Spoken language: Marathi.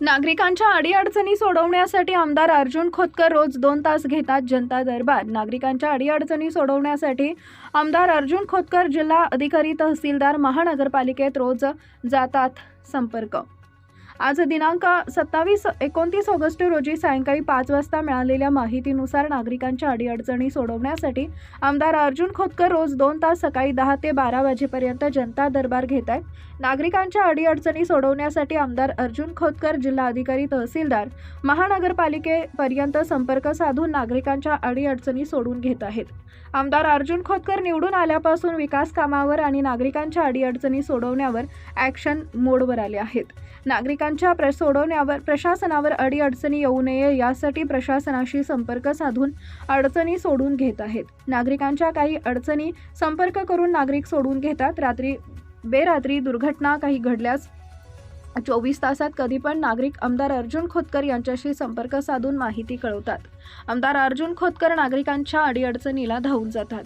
नागरिकांच्या अडीअडचणी सोडवण्यासाठी आमदार अर्जुन खोतकर रोज दोन तास घेतात जनता दरबार. नागरिकांच्या अडीअडचणी सोडवण्यासाठी आमदार अर्जुन खोतकर जिल्हा अधिकारी तहसीलदार महानगरपालिकेत रोज जातात संपर्क. आज दिनांक सत्तावीस एकोणतीस ऑगस्ट रोजी सायंकाळी पाच वाजता मिळालेल्या माहितीनुसार नागरिकांच्या अडीअडचणी सोडवण्यासाठी आमदार अर्जुन खोतकर रोज दोन तास सकाळी दहा ते बारा वाजेपर्यंत जनता दरबार घेत आहेत. नागरिकांच्या अडीअडचणी सोडवण्यासाठी आमदार अर्जुन खोतकर जिल्हा अधिकारी तहसीलदार महानगरपालिकेपर्यंत संपर्क साधून नागरिकांच्या अडीअडचणी सोडून घेत आहेत. आमदार अर्जुन खोतकर निवडून आल्यापासून विकास कामावर आणि नागरिकांच्या अडीअडचणी सोडवण्यावर ॲक्शन मोडवर आले आहेत. त्यांच्या प्र सोडवण्यावर प्रशासनावर अडीअडचणी येऊ नये यासाठी प्रशासनाशी संपर्क साधून अडचणी सोडून घेत आहेत. नागरिकांच्या काही अडचणी संपर्क करून नागरिक सोडून घेतात. रात्री बेरात्री दुर्घटना काही घडल्यास चोवीस तासात कधी पण नागरिक आमदार अर्जुन खोतकर यांच्याशी संपर्क साधून माहिती कळवतात. आमदार अर्जुन खोतकर नागरिकांच्या अडीअडचणीला धावून जातात.